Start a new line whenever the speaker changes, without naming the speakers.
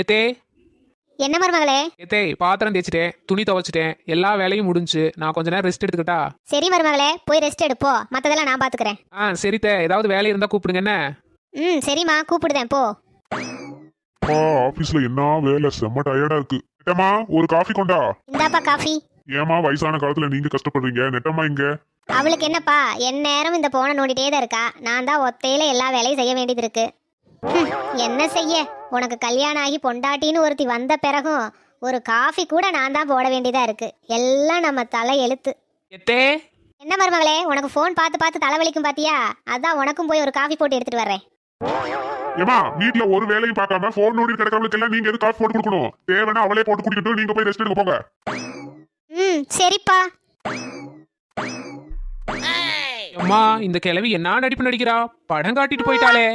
எத்தே?
என்ன மருமகளே?
எத்தே பாத்திரம் தேய்ச்சிட்டேன் துணி துவைச்சிட்டேன் எல்லா வேலையும் முடிஞ்சு. நான் கொஞ்ச நேரம் ரெஸ்ட் எடுத்துக்கிட்டா?
சரி மருமகளே போய் ரெஸ்ட் எடுப்போ. மத்ததெல்லாம் நான் பாத்துக்கிறேன்.
ஆ சரித்தே ஏதாவது வேலை இருந்தா கூப்பிடுங்க என்ன?
ம் சரிம்மா கூப்பிடுதேன் போ.
அப்பா ஆபீஸ்ல என்ன வேலை? செம்ம டயர்டா இருக்கு. நெட்டம்மா ஒரு காஃபி கொண்டா?
இந்தாப்பா காஃபி
ஏமா வயசான காலத்துல நீங்க கஷ்டப்படுறீங்க. நெட்டம்மா இங்க.
அவளுக்கு என்னப்பா என் நேரம் இந்த போனை நோண்டிட்டே தான் இருக்கா. நான் தான் ஒத்தையில எல்லா வேலையும் செய்ய வேண்டியது இருக்கு. என்ன செய்ய? உனக்கு கல்யாணம் ஆகி பொண்டாட்டின்னு ஒருத்தி வந்த பிறகும் ஒரு காஃபி கூட நான் தான் போட வேண்டியதா இருக்கு. எல்லாம் நம்ம தலை எழுத்து.
எத்தே?
என்ன மருமகளே உனக்கு ஃபோன் பார்த்து பார்த்து தலைவலிக்கும் பாத்தியா? அதான் உனக்கும் போய் ஒரு காஃபி போட்டு எடுத்துட்டு வர்றேன்.
ஏமா வீட்ல ஒரு வேலையும் பார்க்காம போன் நோடி கிடக்கிறவங்களுக்கு எல்லாம் நீங்க எது காஃபி போட்டு கொடுக்கணும்? தேவைன்னா அவளே போட்டு குடிக்கட்டும் நீங்க போய் ரெஸ்ட் எடுக்க போங்க.
ம் சரிப்பா.
அம்மா இந்த கிழவி என்ன நடிப்பு நடிக்கிறா? படம் காட்டிட்டு போயிட்டாளே.